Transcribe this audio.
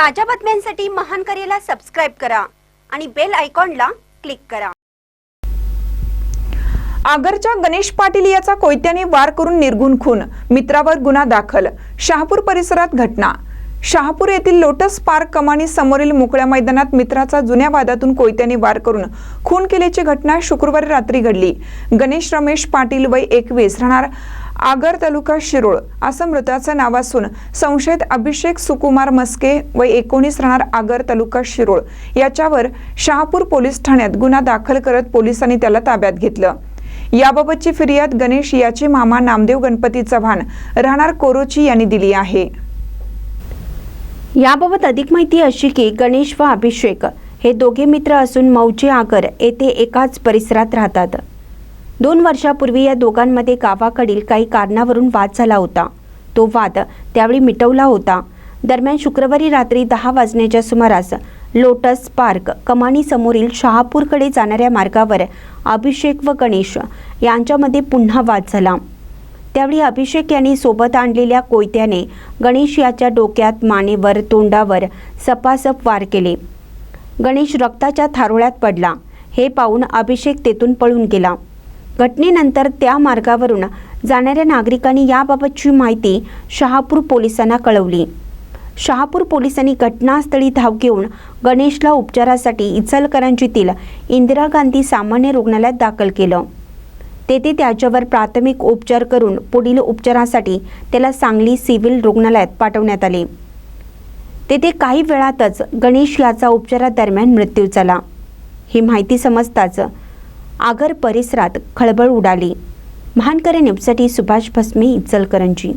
ताज्या बातम्यांसाठी महान करेला सबस्क्राईब करा आणि बेल आयकॉनला क्लिक करा. आगरच्या गणेश पाटील याचा कोयत्याने वार करून निर्गुण खून. मित्रावर गुन्हा दाखल. शहापूर परिसरात घटना. शहापूर येथील लोटस पार्क कमानी समोरील मोकळ्या मैदानात मित्राचा जुन्या वादातून कोयत्याने वार करून खून केल्याची घटना शुक्रवारी रात्री घडली. गणेश रमेश पाटील वय एकवीस राहणार आगर तालुका शिरोळ असं मृताचं नाव असून संशयित अभिषेक सुकुमार मस्के व एकोणीस राहणार आगर तालुका शिरोळ याच्यावर शहापूर पोलीस ठाण्यात गुन्हा दाखल करत पोलिसांनी त्याला ताब्यात घेतलं. याबाबतची फिर्याद गणेश याचे मामा नामदेव गणपती चव्हाण राहणार कोरोची यांनी दिली आहे. याबाबत अधिक माहिती अशी की गणेश व अभिषेक हे दोघे मित्र असून मौजे आगर येथे एकाच परिसरात राहतात. दोन वर्षापूर्वी या दोघांमध्ये गावाकडील काही कारणावरून वाद झाला होता. तो वाद त्यावेळी मिटवला होता. दरम्यान शुक्रवारी रात्री दहा वाजण्याच्या सुमारास लोटस पार्क कमानीसमोरील शहापूरकडे जाणाऱ्या मार्गावर अभिषेक व गणेश यांच्यामध्ये पुन्हा वाद झाला. त्यावेळी अभिषेक यांनी सोबत आणलेल्या कोयत्याने गणेश याच्या डोक्यात मानेवर तोंडावर सपासप वार केले. गणेश रक्ताच्या थारोळ्यात पडला. हे पाहून अभिषेक तेथून पळून गेला. घटनेनंतर त्या मार्गावरून जाणाऱ्या नागरिकांनी याबाबतची माहिती शहापूर पोलिसांना कळवली. शहापूर पोलिसांनी घटनास्थळी धाव घेऊन गणेशला उपचारासाठी इचलकरंजीतील इंदिरा गांधी सामान्य रुग्णालयात दाखल केलं. तेथे त्याच्यावर प्राथमिक उपचार करून पुढील उपचारासाठी त्याला सांगली सिव्हिल रुग्णालयात पाठवण्यात आले. तेथे काही वेळातच गणेश याचा उपचारादरम्यान मृत्यू झाला. ही माहिती समजताच आगर परिसरात खळबळ उडाली. महानकरे न्यूजसाठी सुभाष भस्मे इचलकरंजी